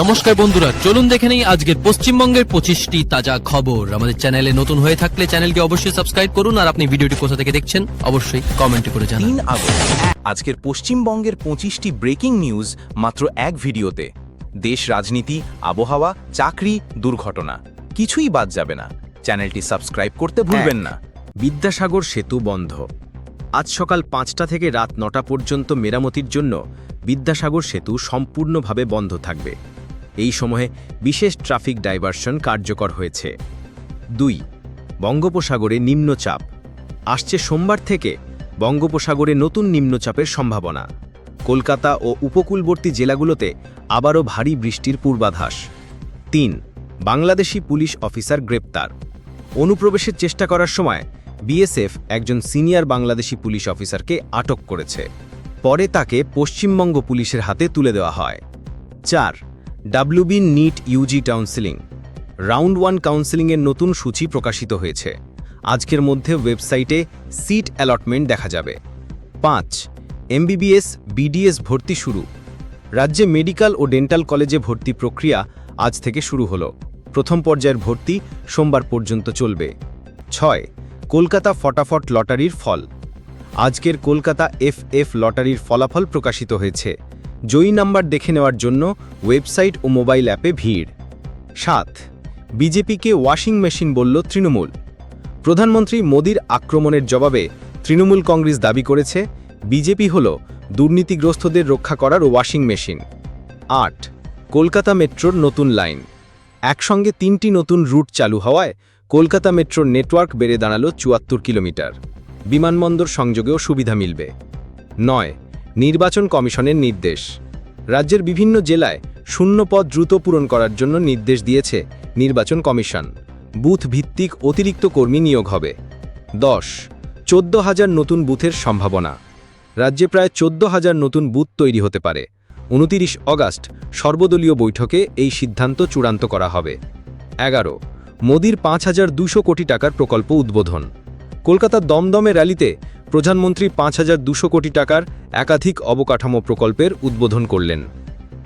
নমস্কার বন্ধুরা চলুন দেখে নেই আজকের পশ্চিমবঙ্গের পঁচিশটি তাজা খবর। আমাদের চ্যানেলে নতুন হয়ে থাকলে চ্যানেলকে অবশ্যই সাবস্ক্রাইব করুন আর আপনি ভিডিওটি কোথা থেকে দেখছেন অবশ্যই কমেন্ট করে জানান। আজকের পশ্চিমবঙ্গের পঁচিশটি ব্রেকিং নিউজ মাত্র এক ভিডিওতে। দেশ রাজনীতি আবহাওয়া চাকরি দুর্ঘটনা কিছুই বাদ যাবে না। চ্যানেলটি সাবস্ক্রাইব করতে ভুলবেন না। বিদ্যাসাগর সেতু বন্ধ। আজ সকাল পাঁচটা থেকে রাত নটা পর্যন্ত মেরামতির জন্য বিদ্যাসাগর সেতু সম্পূর্ণভাবে বন্ধ থাকবে। এই সময়ে বিশেষ ট্রাফিক ডাইভারশন কার্যকর হয়েছে। দুই, বঙ্গোপসাগরে নিম্নচাপ। আসছে সোমবার থেকে বঙ্গোপসাগরে নতুন নিম্নচাপের সম্ভাবনা। কলকাতা ও উপকূলবর্তী জেলাগুলোতে আবারও ভারী বৃষ্টির পূর্বাভাস তিন, বাংলাদেশি পুলিশ অফিসার গ্রেপ্তার। অনুপ্রবেশের চেষ্টা করার সময় বিএসএফ একজন সিনিয়র বাংলাদেশি পুলিশ অফিসারকে আটক করেছে। পরে তাকে পশ্চিমবঙ্গ পুলিশের হাতে তুলে দেওয়া হয়। চার WB NEET UG counselling round one কাউন্সিলিংয়ের নতুন সূচি প্রকাশিত হয়েছে। আজকের মধ্যে ওয়েবসাইটে সিট অ্যালটমেন্ট দেখা যাবে। পাঁচ এমবিবিএস বিডিএস ভর্তি শুরু। রাজ্যে মেডিকেল ও ডেন্টাল কলেজে ভর্তি প্রক্রিয়া আজ থেকে শুরু হল। প্রথম পর্যায়ের ভর্তি সোমবার পর্যন্ত চলবে। ছয়, কলকাতা ফটাফট লটারির ফল। আজকের কলকাতা এফ এফ লটারির ফলাফল প্রকাশিত হয়েছে। জয়ী নাম্বার দেখে নেওয়ার জন্য ওয়েবসাইট ও মোবাইল অ্যাপে ভিড়। সাত, বিজেপিকে ওয়াশিং মেশিন বলল তৃণমূল। প্রধানমন্ত্রী মোদীর আক্রমণের জবাবে তৃণমূল কংগ্রেস দাবি করেছে, বিজেপি হল দুর্নীতিগ্রস্তদের রক্ষা করার ওয়াশিং মেশিন। আট, কলকাতা মেট্রোর নতুন লাইন। একসঙ্গে তিনটি নতুন রুট চালু হওয়ায় কলকাতা মেট্রোর নেটওয়ার্ক বেড়ে দাঁড়াল চুয়াত্তর কিলোমিটার। বিমানবন্দর সংযোগেও সুবিধা মিলবে। নয় নির্বাচন কমিশনের নির্দেশ। রাজ্যের বিভিন্ন জেলায় শূন্য পদ দ্রুত পূরণ করার জন্য নির্দেশ দিয়েছে নির্বাচন কমিশন। বুথ ভিত্তিক অতিরিক্ত কর্মী নিয়োগ হবে। দশ, চোদ্দ হাজার নতুন বুথের সম্ভাবনা। রাজ্যে প্রায় চোদ্দ হাজার নতুন বুথ তৈরি হতে পারে। উনতিরিশ অগাস্ট সর্বদলীয় বৈঠকে এই সিদ্ধান্ত চূড়ান্ত করা হবে। এগারো, মোদির পাঁচ হাজার দুশো কোটি টাকার প্রকল্প উদ্বোধন। কলকাতার দমদমে র্যালিতে প্রধানমন্ত্রী পাঁচ হাজার দুশো কোটি টাকার একাধিক অবকাঠামো প্রকল্পের উদ্বোধন করলেন।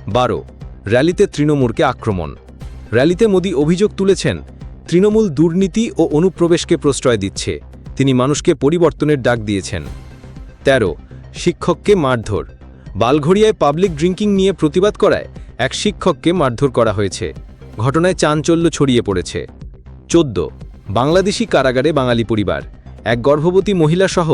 বারো, র্যালিতে তৃণমূলকে আক্রমণ। র্যালিতে মোদি অভিযোগ তুলেছেন, তৃণমূল দুর্নীতি ও অনুপ্রবেশকে প্রশ্রয় দিচ্ছে। তিনি মানুষকে পরিবর্তনের ডাক দিয়েছেন। ১৩ শিক্ষককে মারধর। বালঘড়িয়ায় পাবলিক ড্রিঙ্কিং নিয়ে প্রতিবাদ করায় এক শিক্ষককে মারধর করা হয়েছে। ঘটনায় চাঞ্চল্য ছড়িয়ে পড়েছে। চোদ্দ, বাংলাদেশি কারাগারে বাঙালি পরিবার। এক গর্ভবতী মহিলাসহ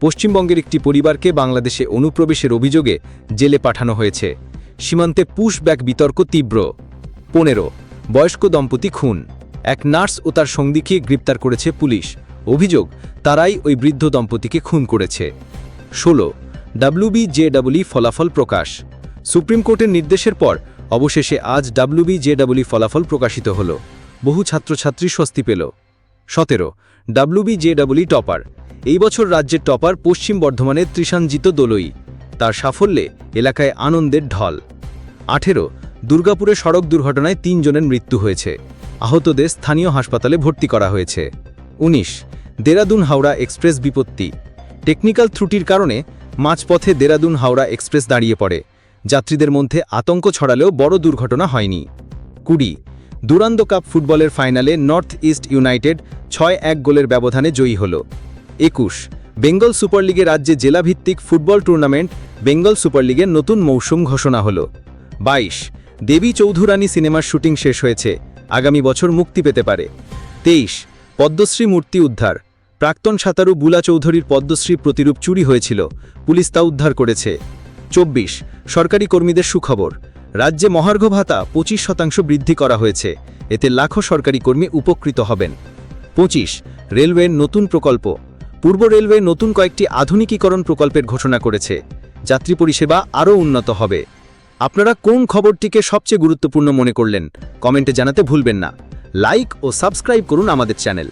পশ্চিমবঙ্গের একটি পরিবারকে বাংলাদেশে অনুপ্রবেশের অভিযোগে জেলে পাঠানো হয়েছে। সীমান্তে পুশব্যাক বিতর্ক তীব্র। পনেরো, বয়স্ক দম্পতি খুন। এক নার্স ও তার সঙ্গীকে গ্রেপ্তার করেছে পুলিশ। অভিযোগ, তারাই ওই বৃদ্ধ দম্পতিকে খুন করেছে। ষোলো ডাব্লিউবি জেডাব্লি ফলাফল প্রকাশ। সুপ্রিম কোর্টের নির্দেশের পর অবশেষে আজ ডাব্লিউবি জেডাব্লি ফলাফল প্রকাশিত হল। বহু ছাত্রছাত্রী স্বস্তি পেল। সতেরো ডাব্লিউবি জেডাব্লি টপার। এই বছর রাজ্যের টপার পশ্চিম বর্ধমানের ত্রিশানজিত দোলই। তার সাফল্যে এলাকায় আনন্দের ঢল। আঠেরো, দুর্গাপুরে সড়ক দুর্ঘটনায় তিনজনের মৃত্যু হয়েছে। আহতদের স্থানীয় হাসপাতালে ভর্তি করা হয়েছে। ১৯ দেরাদুন হাওড়া এক্সপ্রেস বিপত্তি। টেকনিক্যাল ত্রুটির কারণে মাঝপথে দেরাদুন হাওড়া এক্সপ্রেস দাঁড়িয়ে পড়ে। যাত্রীদের মধ্যে আতঙ্ক ছড়ালেও বড় দুর্ঘটনা হয়নি। কুড়ি দুরান্দ কাপ ফুটবলের ফাইনালে নর্থ ইস্ট ইউনাইটেড ছয় এক গোলের ব্যবধানে জয়ী হল। একুশ, বেঙ্গল সুপার লিগে রাজ্যে জেলাভিত্তিক ফুটবল টুর্নামেন্ট, বেঙ্গল সুপার লিগের নতুন মৌসুম ঘোষণা হল। বাইশ, দেবী চৌধুরানী সিনেমার শুটিং শেষ হয়েছে, আগামী বছর মুক্তি পেতে পারে। তেইশ, পদ্মশ্রী মূর্তি উদ্ধার, প্রাক্তন সাঁতারু বুলা চৌধুরীর পদ্মশ্রী প্রতিরূপ চুরি হয়েছিল, পুলিশ তা উদ্ধার করেছে। চব্বিশ, সরকারি কর্মীদের সুখবর রাজ্যে মহার্ঘ ভাতা পঁচিশ শতাংশ বৃদ্ধি করা হয়েছে। এতে লাখো সরকারি কর্মী উপকৃত হবেন। পঁচিশ, রেলওয়ের নতুন প্রকল্প। পূর্ব রেলওয়ে নতুন কয়েকটি আধুনিকীকরণ প্রকল্পের ঘোষণা করেছে। যাত্রী পরিষেবা আরও উন্নত হবে। আপনারা কোন খবরটিকে সবচেয়ে গুরুত্বপূর্ণ মনে করলেন? কমেন্টে জানাতে ভুলবেন না। লাইক ও সাবস্ক্রাইব করুন আমাদের চ্যানেল।